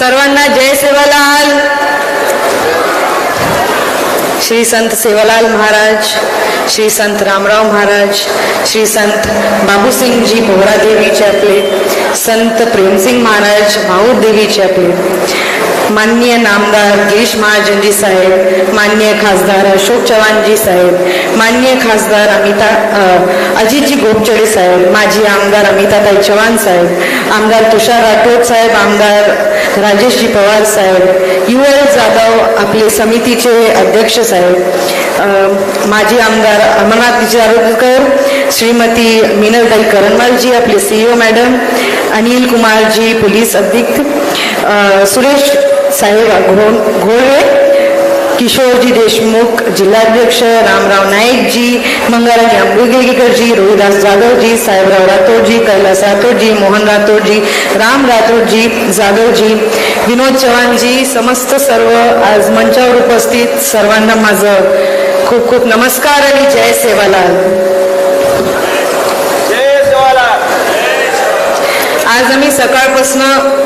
सर्वांना जय सेवालाल. श्री संत सेवालाल महाराज श्री संत रामराव महाराज श्री संत बाबूसिंगजी भोरादेवीचे आपले संत प्रेमसिंग महाराज भाऊदेवीचे आपले. माननीय नामदार गिरीश महाजनजी साहेब माननीय खासदार अशोक चव्हाणजी साहेब माननीय खासदार अमिता अजितजी गोपचडे साहेब माजी आमदार अमिताताई चव्हाण साहेब आमदार तुषार राठोड साहेब आमदार राजेशजी पवार साहेब यू एल जाधव आपले समितीचे अध्यक्ष साहेब माजी आमदार अमरनाथ जारोदकर श्रीमती मिनलताई करणवालजी आपले CEO madam Anil Kumarji police अधीक्षक सुरेश साहेब घो घोळे किशोरजी देशमुख जिल्हाध्यक्ष रामराव नाईकजी मंगळराज आंबेगेकरजी रोहिदास जाधवजी साहेबराव राठोडजी कैलास राठोडजी मोहन राठोडजी राम राठोडजी जाधवजी विनोद चव्हाणजी समस्त सर्व आज मंचावर उपस्थित सर्वांना माझं खूप खूप नमस्कार आणि जय सेवालाल. आज आम्ही सकाळपासनं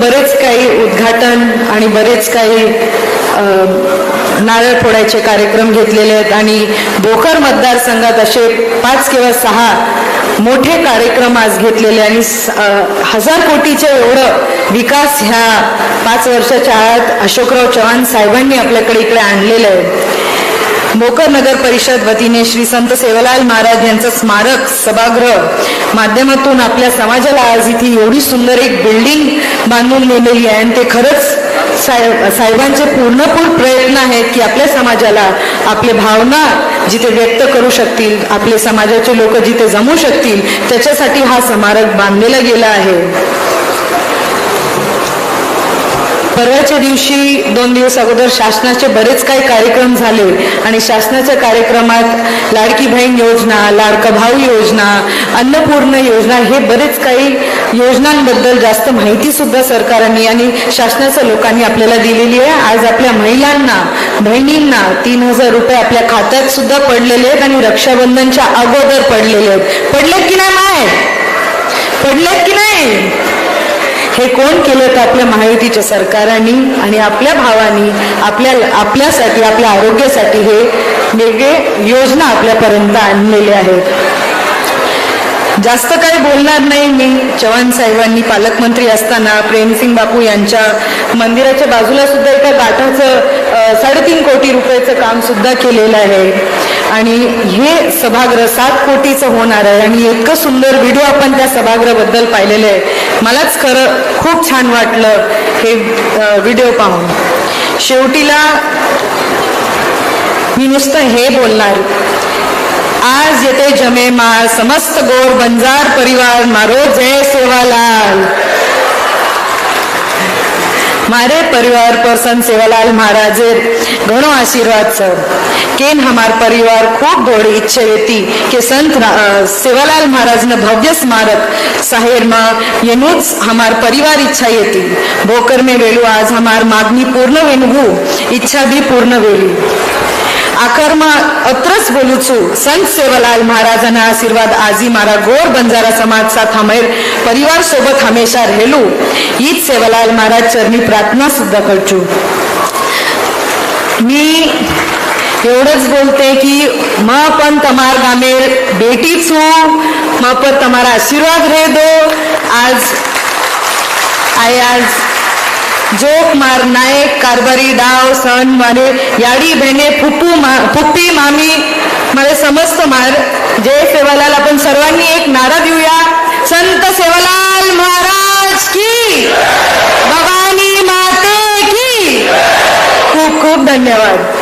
बरेच काही उद्घाटन आणि बरेच काही नारळ फोडायचे कार्यक्रम घेतलेले आहेत आणि भोकर मतदारसंघात असे पाच किंवा सहा मोठे कार्यक्रम आज घेतलेले आणि हजार कोटीचे एवढं विकास ह्या पाच वर्षाच्या आत अशोकराव चव्हाण साहेबांनी आपल्याकडे इकडे आणलेलं आहे. भोकर नगर परिषद वतीने श्री संत सेवालाल महाराज यांचं स्मारक सभागृह माध्यमातून आपल्या समाजाला आज इथे एवढी सुंदर एक बिल्डिंग बांधून नेलेली आहे आणि ते खरंच साहेब साहेबांचे पूर्णपूर प्रयत्न आहेत की आपल्या समाजाला आपले भावना जिथे व्यक्त करू शकतील आपले समाजाचे लोक जिथे जमू शकतील त्याच्यासाठी हा स्मारक बांधलेला गेला आहे. परवाच्या दिवशी दोन दिवस अगोदर शासनाचे बरेच काही कार्यक्रम झाले आणि शासनाच्या कार्यक्रमात लाडकी बहीण योजना लाडका भाऊ योजना अन्नपूर्ण योजना हे बरेच काही योजनांबद्दल जास्त माहिती सुद्धा सरकारने आणि शासनाच्या लोकांनी आपल्याला दिलेली आहे. आज आपल्या महिलांना बहिणींना तीन हजार रुपये आपल्या खात्यात सुद्धा पडलेले आहेत आणि रक्षाबंधनच्या अगोदर पडलेले आहेत. पडलेत की नाही माय? पडलेत की नाही? हे कोण केलं तर आपल्या महायुतीच्या सरकारांनी आणि आपल्या भावानी आपल्या आपल्यासाठी आपल्या आरोग्यासाठी हे वेगळे योजना आपल्यापर्यंत आणलेले आहेत. जास्त काही बोलणार नाही मी. चव्हाण साहेबांनी पालकमंत्री असताना प्रेमसिंग बापू यांच्या मंदिराच्या बाजूला सुद्धा एका गाठाचं साडेतीन कोटी रुपयाचं काम सुद्धा केलेलं आहे. आणि हे सभागृह सात कोटीचं होणार आहे आणि इतकं सुंदर व्हिडिओ आपण त्या सभागृहाबद्दल पाहिलेलं आहे. मलाच खरं खूप छान वाटलं हे व्हिडिओ पाहून. शेवटीला मी नुसतं हे बोलणार. आज येथे जमे माळ समस्त गोर बंजार परिवार मारो जय सेवालाल. मारे परिवार पर संत सेवालाल महाराज घणो आशीर्वाद सर. केन हमार परिवार खूब घोड़ी इच्छा थी कि संत सेवालाल महाराज ने भव्य स्मारक शहर में यनुज हमार परिवार इच्छा थी भोकर में वेलू आज हमार मागनी पूर्ण वेणगू इच्छा भी पूर्ण वेली. अकर्म अत्रस बोलूचू संत सेवालाल महाराजांना आशीर्वाद. आजी मारा गोर बंजारा समाजचा थांबेर परिवार सोबत हमेशा रेलू हीच सेवालाल महाराज चरणी प्रार्थना सुद्धा करचू. मी एवढंच बोलते की म पण तमार गामे बेटी छू म पण तमारा आशीर्वाद रे दो. आज आय आज जोक मार नायक कारभारी डाव सण मारे याडी बहिणे फुप्पू मा फुप्पी मामी. मला समस्त मार. जय सेवालाल आपण सर्वांनी एक नारा देऊया. संत सेवालाल महाराज की. भवानी माते की. खूप खूप धन्यवाद.